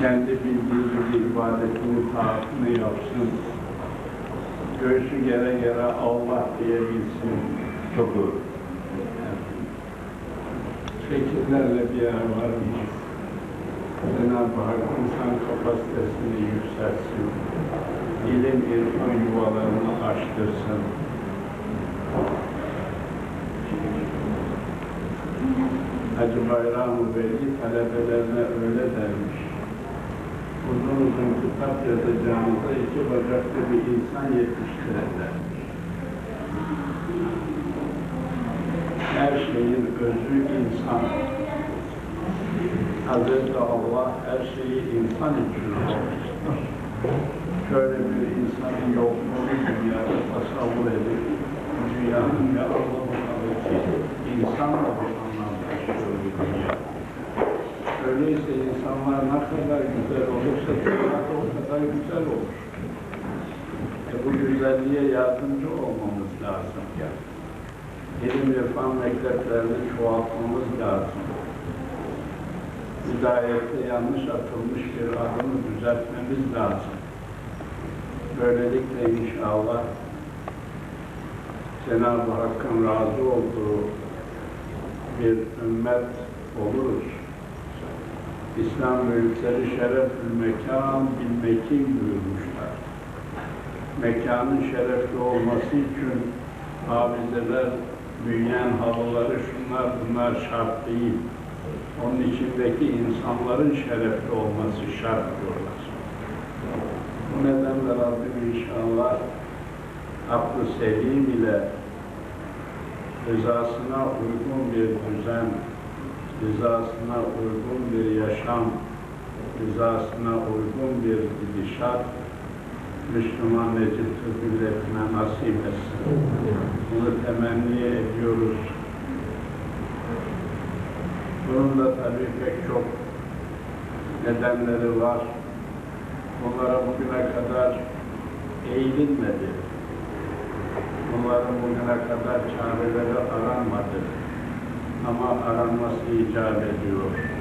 kendi bildiği ibadetini, taatını yapsın. Göğsü gere gere Allah diyebilsin. Çok doğru. Şekillerle bir yer varmış. Cenab-ı Hak insan kapasitesini yükseltsin. İlim irfan yuvalarını açtırsın. Hacı Bayram-ı Veli talebelerine öyle dermiş. Uzun uzun kitap yazacağınıza iki bacaklı bir insan yetiştirirlermiş. Her şeyin özü insan. Hazreti Allah her şeyi insan için olmuştur. Şöyle bir insanın yokluğunu dünyada tasavvur edip dünyanın ne anlamı ki insanla bir anlam taşıyor bu dünya. Öyleyse kadar güzel olursa da o kadar güzel olur. E bu güzelliğe yardımcı olmamız lazım. İlim irfan mekteplerini çoğaltmamız lazım. Hidayette yanlış atılmış bir adımı düzeltmemiz lazım. Böylelikle inşallah Cenab-ı Hakk'ın razı olduğu bir ümmet oluruz. İslam mülkleri şerefül mekan bil mekin buyurmuşlar. Mekanın şerefli olması için hafizeler, büyüyen halıları, şunlar bunlar şart değil. Onun içindeki insanların şerefli olması şart diyorlar. Bu nedenle Rabbim inşallah aklı selim ile rızasına uygun bir düzen, rızasına uygun bir yaşam, rızasına uygun bir gidişat Müslüman Necip Türk milletine nasip etsin. Bunu temenni ediyoruz. Bunun da tabii pek çok nedenleri var. Bunlara bugüne kadar eğilinmedi. Bunların bugüne kadar çareleri aranmadı. Ama aranması icap ediyor.